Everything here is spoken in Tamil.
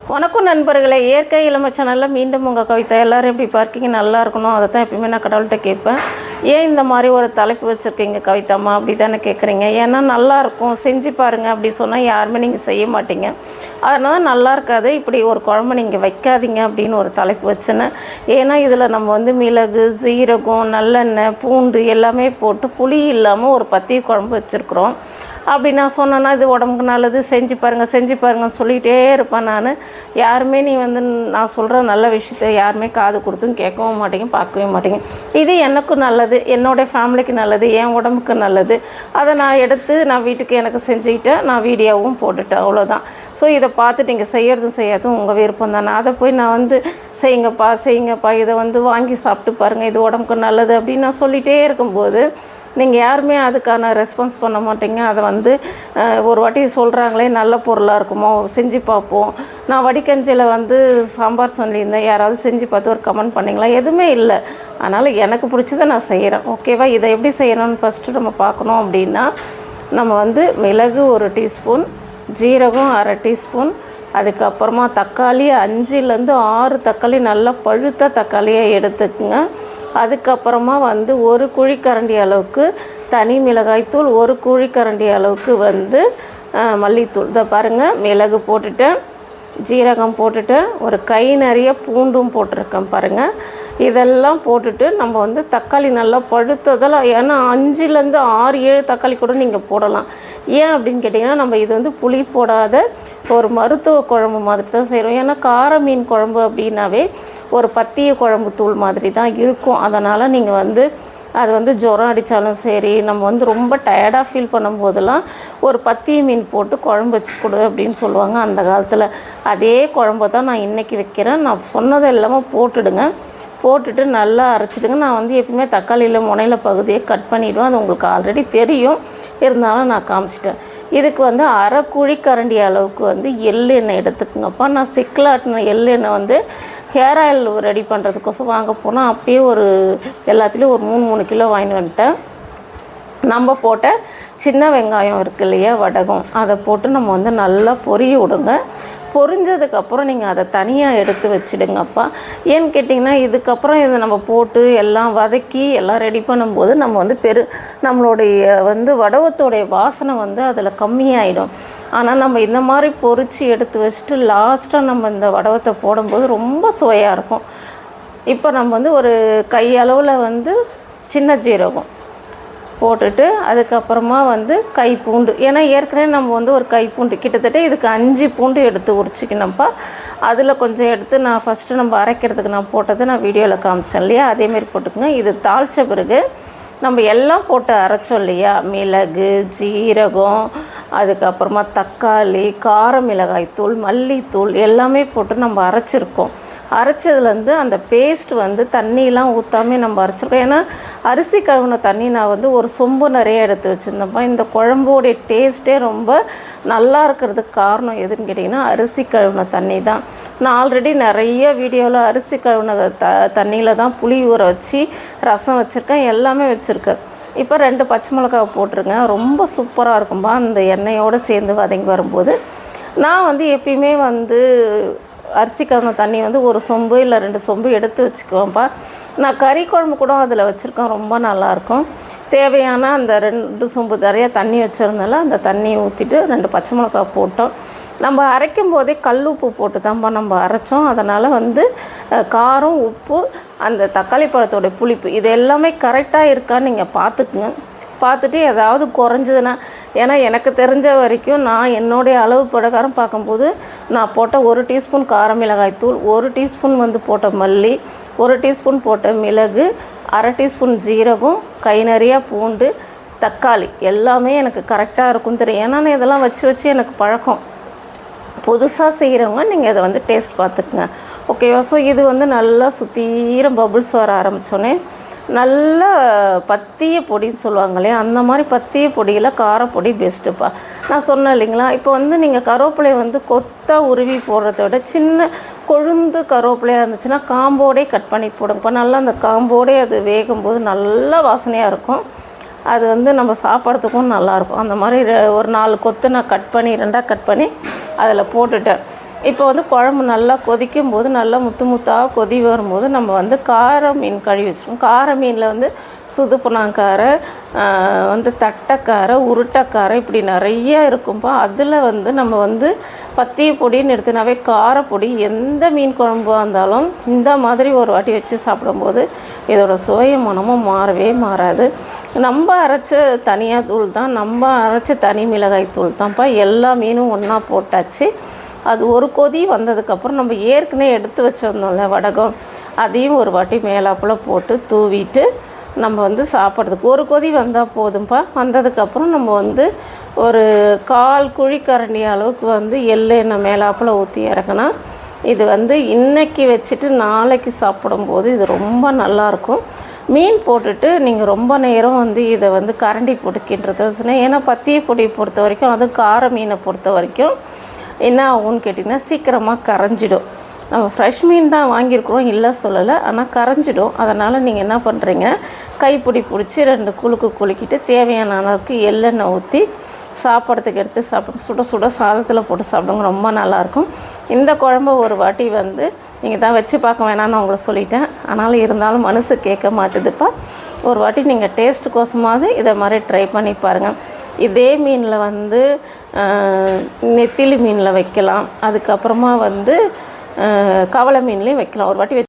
வணக்கம் நண்பர்களே இயற்கை இளமை சேனலில் மீண்டும் உங்கள் கவிதை எல்லோரும் எப்படி பார்க்கிங்க? நல்லா இருக்கணும். அதை தான் எப்பயுமே நான் கடவுள்கிட்ட கேட்பேன். ஏன் இந்த மாதிரி ஒரு தலைப்பு வச்சுருக்கீங்க கவிதாம்மா அப்படி தானே கேட்குறீங்க. ஏன்னா நல்லாயிருக்கும் செஞ்சு பாருங்கள் அப்படி சொன்னால் யாருமே நீங்கள் செய்ய மாட்டீங்க. அதனால் தான் நல்லா இருக்காது. இப்படி ஒரு குழம்பு நீங்கள் வைக்காதீங்க அப்படின்னு ஒரு தலைப்பு வச்சேன்னு. ஏன்னா இதில் நம்ம வந்து மிளகு சீரகம் நல்லெண்ணெய் பூண்டு எல்லாமே போட்டு புளி இல்லாமல் ஒரு பத்திய குழம்பு வச்சுருக்குறோம். அப்படி நான் சொன்னேன்னா இது உடம்புக்கு நல்லது செஞ்சு பாருங்கள் செஞ்சு பாருங்கன்னு சொல்லிகிட்டே இருப்பேன் நான். யாருமே நீ வந்து நான் சொல்கிற நல்ல விஷயத்த யாருமே காது கொடுத்தும் கேட்கவும் மாட்டேங்க பார்க்கவே மாட்டேங்க. இது எனக்கும் நல்லது என்னோடய ஃபேமிலிக்கு நல்லது என் உடம்புக்கு நல்லது. அதை நான் எடுத்து நான் வீட்டுக்கு எனக்கு செஞ்சுக்கிட்டேன் நான் வீடியோவும் போட்டுட்டேன் அவ்வளோதான். ஸோ இதை பார்த்துட்டு நீங்கள் செய்கிறதும் செய்யாதும் உங்கள் விருப்பம் தானே. அதை போய் நான் வந்து செய்யுங்கப்பா செய்யுங்கப்பா இதை வந்து வாங்கி சாப்பிட்டு பாருங்கள் இது உடம்புக்கு நல்லது அப்படின்னு நான் சொல்லிகிட்டே இருக்கும்போது நீங்கள் யாருமே அதுக்கான ரெஸ்பான்ஸ் பண்ண மாட்டீங்க அதை வந்து வந்து ஒரு வாட்டி சொல்கிறாங்களே நல்ல பொருளாக இருக்குமோ செஞ்சு பார்ப்போம். நான் வடிகஞ்சியில் வந்து சாம்பார் சொல்லியிருந்தேன். யாராவது செஞ்சு பார்த்து ஒரு கமெண்ட் பண்ணிங்களா? எதுவுமே இல்லை. அதனால் எனக்கு பிடிச்சதை நான் செய்கிறேன் ஓகேவா இதை எப்படி செய்யணும்னு ஃபஸ்ட்டு நம்ம பார்க்கணும் அப்படின்னா நம்ம வந்து மிளகு ஒரு டீஸ்பூன் ஜீரகம் அரை டீஸ்பூன் அதுக்கப்புறமா தக்காளி அஞ்சுலேருந்து ஆறு தக்காளி நல்லா பழுத்த தக்காளியை எடுத்துக்குங்க. அதுக்கப்புறமா வந்து ஒரு குழிக்கரண்டி அளவுக்கு தனி மிளகாய்த்தூள் ஒரு குழிக்கரண்டி அளவுக்கு வந்து மல்லித்தூள். இதை பாருங்கள் மிளகு போட்டுட்டேன் ஜீரகம் போட்டுட்டேன் ஒரு கை நிறைய பூண்டும் போட்டிருக்கேன் பாருங்கள் இதெல்லாம் போட்டுட்டு நம்ம வந்து தக்காளி நல்லா பழுத்ததெல்லாம் ஏன்னா அஞ்சுலேருந்து ஆறு ஏழு தக்காளி கூட நீங்கள் போடலாம். ஏன் அப்படின்னு கேட்டிங்கன்னா நம்ம இது வந்து புளி போடாத ஒரு மருத்துவ குழம்பு மாதிரி தான் செய்கிறோம் ஏன்னா கார மீன் குழம்பு அப்படின்னாவே ஒரு பத்திய குழம்பு தூள் மாதிரி தான் இருக்கும். அதனால் நீங்கள் வந்து அது வந்து ஜுரம் அடித்தாலும் சரி நம்ம வந்து ரொம்ப டயர்டாக ஃபீல் பண்ணும்போதெல்லாம் ஒரு பத்திய மீன் போட்டு குழம்பு வச்சு கொடு அப்படின்னு சொல்லுவாங்க. அந்த காலத்தில் அதே குழம்பு தான் நான் இன்றைக்கி வைக்கிறேன். நான் சொன்னது எல்லாமே போட்டுடுங்க. போட்டுட்டு நல்லா அரைச்சிடுங்க. நான் வந்து எப்பயுமே தக்காளியில் முனையில் பகுதியை கட் பண்ணிவிடுவேன் அது உங்களுக்கு ஆல்ரெடி தெரியும். இருந்தாலும் நான் காமிச்சிட்டேன். இதுக்கு வந்து அரை குழி கரண்டி அளவுக்கு வந்து எள்ளெண்ணெய் எடுத்துக்கோங்கப்பா. நான் சிக்கில் ஆட்டின எள்ளெண்ணெய் வந்து ஹேர் ஆயில் ரெடி பண்ணுறதுக்கோசம் வாங்க போனால் அப்பயே ஒரு எல்லாத்துலேயும் ஒரு மூணு மூணு கிலோ வாங்கிட்டு வந்துட்டேன். நம்ம போட்ட சின்ன வெங்காயம் இருக்கு இல்லையா வடகம். அதை போட்டு நம்ம வந்து நல்லா பொரிய விடுங்க. பொரிஞ்சதுக்கப்புறம் நீங்கள் அதை தனியாக எடுத்து வச்சிடுங்கப்பா. ஏன்னு கேட்டிங்கன்னா இதுக்கப்புறம் இதை நம்ம போட்டு எல்லாம் வதக்கி எல்லாம் ரெடி பண்ணும்போது நம்ம வந்து பெரு நம்மளுடைய வந்து வடவத்தோடைய வாசனை வந்து அதில் கம்மியாயிடும். ஆனால் நம்ம இந்த மாதிரி பொரித்து எடுத்து வச்சுட்டு லாஸ்ட்டாக நம்ம இந்த வடவத்தை போடும்போது ரொம்ப சுவையாக இருக்கும். இப்போ நம்ம வந்து ஒரு கையளவில் வந்து சின்ன ஜீரகம். போட்டுட்டு அதுக்கப்புறமா வந்து கை பூண்டு ஏன்னா ஏற்கனவே நம்ம வந்து ஒரு கை பூண்டு கிட்டத்தட்ட இதுக்கு அஞ்சு பூண்டு எடுத்து உரிச்சிக்கணும்ப்பா. அதில் கொஞ்சம் எடுத்து நான் ஃபஸ்ட்டு நம்ம அரைக்கிறதுக்கு நான் போட்டதை நான் வீடியோவில் காமிச்சேன் இல்லையா? அதேமாரி போட்டுக்கோங்க. இது தாளித்த பிறகு நம்ம எல்லாம் போட்டு அரைச்சோம் இல்லையா? மிளகு ஜீரகம் அதுக்கப்புறமா தக்காளி கார மிளகாய் தூள் மல்லித்தூள் எல்லாமே போட்டு நம்ம அரைச்சிருக்கோம். அரைச்சதுலேருந்து அந்த பேஸ்ட் வந்து தண்ணியெலாம் ஊற்றாமே நம்ம அரைச்சிருக்கோம். ஏன்னா அரிசி கழுவின தண்ணி நான் வந்து ஒரு சொம்பு நிறைய எடுத்து வச்சுருந்தப்போ இந்த குழம்போடைய டேஸ்ட்டே ரொம்ப நல்லா இருக்கிறதுக்கு காரணம் எதுன்னு கேட்டிங்கன்னா அரிசி கழுவின தண்ணி தான். நான் ஆல்ரெடி நிறைய வீடியோவில் அரிசி கழுவின த தண்ணியில் தான் புளி ஊற வச்சு ரசம் வச்சுருக்கேன் எல்லாமே வச்சுருக்கேன். இப்போ ரெண்டு பச்சை மிளகாவை போட்டுருங்க ரொம்ப சூப்பராக இருக்கும்பா. அந்த எண்ணெயோடு சேர்ந்து வதங்கி வரும்போது நான் வந்து எப்பயுமே வந்து அரிசி கழுவின தண்ணி வந்து ஒரு சொம்பு இல்லை ரெண்டு சொம்பு எடுத்து வச்சுக்குவேன்ப்பா நான் கறி குழம்பு கூட அதில் வச்சுருக்கேன் ரொம்ப நல்லாயிருக்கும். தேவையான அந்த ரெண்டு சொம்பு நிறைய தண்ணி வச்சுருந்தால அந்த தண்ணியை ஊற்றிட்டு ரெண்டு பச்சை மிளகா போட்டோம். நம்ம அரைக்கும் போதே கல் உப்பு போட்டு தான்ப்பா நம்ம அரைச்சோம். அதனால் வந்து காரம் உப்பு அந்த தக்காளி பழத்தோட புளிப்பு இது எல்லாமே கரெக்டாக இருக்கான்னு நீங்கள் பார்த்துக்குங்க. பார்த்துட்டு ஏதாவது குறைஞ்சதுன்னா ஏன்னா எனக்கு தெரிஞ்ச வரைக்கும் நான் என்னுடைய அளவு பிரகாரம் பார்க்கும்போது நான் போட்ட ஒரு டீஸ்பூன் கார மிளகாய் தூள் ஒரு டீஸ்பூன் வந்து போட்ட மல்லி ஒரு டீஸ்பூன் போட்ட மிளகு அரை டீஸ்பூன் ஜீரகம் கை நிறையா பூண்டு தக்காளி. எல்லாமே எனக்கு கரெக்டாக இருக்கும் தெரியும். ஏன்னா நான் இதெல்லாம் வச்சு வச்சு எனக்கு பழக்கம். புதுசாக செய்கிறவங்க நீங்கள் அதை வந்து டேஸ்ட் பார்த்துக்குங்க. ஓகேவா ஸோ இது வந்து நல்லா சுத்தீரம் பபுள்ஸ் வர ஆரம்பித்தோன்னே நல்ல பத்திய பொடின்னு சொல்லுவாங்க இல்லையா அந்த மாதிரி பத்திய பொடியில் காரப்பொடி பெஸ்ட்டுப்பா நான் சொன்னேன் இல்லைங்களா? இப்போ வந்து நீங்கள் கருவேப்பிலையை வந்து கொத்தா உருவி போடுறத விட சின்ன கொழுந்து கருவேப்பிலையாக இருந்துச்சுன்னா காம்போடே கட் பண்ணி போடுங்கப்பா. நல்லா அந்த காம்போடே அது வேகும்போது நல்லா வாசனையாக இருக்கும். அது வந்து நம்ம சாப்பிட்றதுக்கும் நல்லாயிருக்கும் அந்த மாதிரி ஒரு நாலு கொத்து நான் கட் பண்ணி ரெண்டாக கட் பண்ணி அதில் போட்டுட்டேன். இப்போ வந்து குழம்பு நல்லா கொதிக்கும் போது நல்லா முத்து முத்தாக கொதி வரும்போது நம்ம வந்து கார மீன் கழுவி வச்சுருவோம். கார மீனில் வந்து சுதுப்புனாக்காரை வந்து தட்டைக்காரை உருட்டைக்காரை இப்படி நிறைய இருக்கும்போ. அதில் வந்து நம்ம வந்து பத்திய பொடின்னு எடுத்துனாவே காரப்பொடி எந்த மீன் குழம்பாக இருந்தாலும் இந்த மாதிரி ஒரு வாட்டி வச்சு சாப்பிடும்போது இதோட சுவைய மனமும் மாறவே மாறாது. நம்ம அரைச்ச தனியாக தூள் தான் நம்ம அரைச்ச தனி மிளகாய் தூள் தான்ப்பா. எல்லா மீனும் ஒன்றா போட்டாச்சு. அது ஒரு கொதி வந்ததுக்கப்புறம் நம்ம ஏற்கனவே எடுத்து வச்சுருந்தோம்ல வடகம் அதையும் ஒரு வாட்டி மேலாப்பில் போட்டு தூவிட்டு நம்ம வந்து சாப்பிட்றதுக்கு. ஒரு கொதி வந்தால் போதும்ப்பா வந்ததுக்கப்புறம் நம்ம வந்து ஒரு கால் குழிக்கரண்டி அளவுக்கு வந்து எள்ளெண்ணெய் மேலாப்பில் ஊற்றி இறக்குனா இது வந்து இன்றைக்கி வச்சுட்டு நாளைக்கு சாப்பிடும்போது இது ரொம்ப நல்லாயிருக்கும் மீன் போட்டுட்டு நீங்கள் ரொம்ப நேரம் வந்து இதை வந்து கரண்டி போட்டு கிண்டுறது ஏன்னா பத்திய பொடியை பொறுத்த வரைக்கும் அதுவும் கார மீனை பொறுத்த வரைக்கும் என்ன ஆகும்னு கேட்டிங்கன்னா சீக்கிரமாக கரைஞ்சிடும். நம்ம ஃப்ரெஷ் மீன் தான் வாங்கியிருக்கிறோம் இல்லை சொல்லலை. ஆனால் கரைஞ்சிடும். அதனால் நீங்கள் என்ன பண்ணுறீங்க கைப்பிடி பிடிச்சி ரெண்டு குழுக்கு குலுக்கிட்டு தேவையான அளவுக்கு எள்ளெண்ணெய் ஊற்றி சாப்பிட்றதுக்கு எடுத்து சாப்பிடும் சுட சுட சாதத்தில் போட்டு சாப்பிடுங்க. ரொம்ப நல்லாயிருக்கும். இந்த குழம்பு ஒரு வாட்டி வந்து நீங்கள் தான் வச்சு பார்க்க வேணாம்னு உங்களை சொல்லிட்டேன். ஆனாலும் இருந்தாலும் மனசு கேட்க மாட்டுதுப்பா. ஒரு வாட்டி நீங்கள் டேஸ்ட்டு கோசமாவது இதை மாதிரி ட்ரை பண்ணி பாருங்கள் இதே மீனில் வந்து நெத்திலி மீனில் வைக்கலாம். அதுக்கப்புறமா வந்து கவலை மீன்லேயும் வைக்கலாம். ஒரு வாட்டி வச்சு